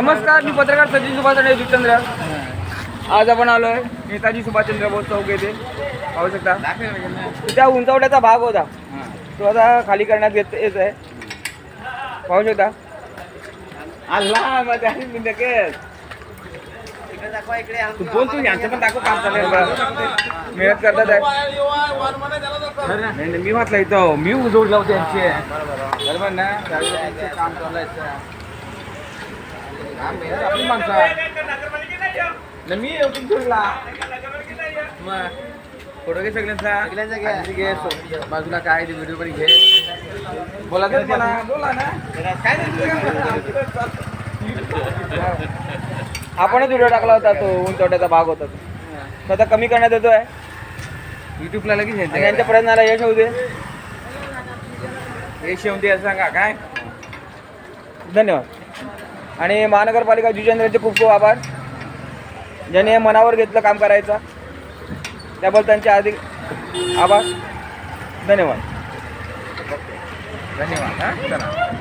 नमस्कार मी पत्रकार सचिन सुभाषचंद्र युगचंद्र आज आपण आलोय नेताजी सुभाषचंद्र बोस चौक येथे. पाहू शकता. त्या उंचवड्याचा भाग होता. तो आता खाली करण्यात येत येत आहे. पाहू शकता. तू बोल तू यांचं पण दाखव काम चालू आहे मेहनत करतात आहे मी म्हटलं इथं मी जोडला होते यांचे बरोबर ना? त्यावेळी त्यांचे काम चालायचं आपली माणसं आहे. मी मग फोटो घे सगळ्यांचा आधी घे सो- बाजूला काय व्हिडिओ पण घे बोला तर मला बोला ना काय आपणच व्हिडिओ टाकला होता तो उंचवट्याचा भाग होता तो आता कमी करण्यात येतोय युट्यूबला लगेच यांच्या प्रयत्नाला यश होऊ दे यश येऊन दे असं सांगा काय धन्यवाद आणि महानगरपालिका जुचंद्रचे खूप खूप आभार. ज्याने मनावर घेतलं काम करायचं त्याबद्दल त्यांचे अधिक आभार. धन्यवाद. धन्यवाद हां.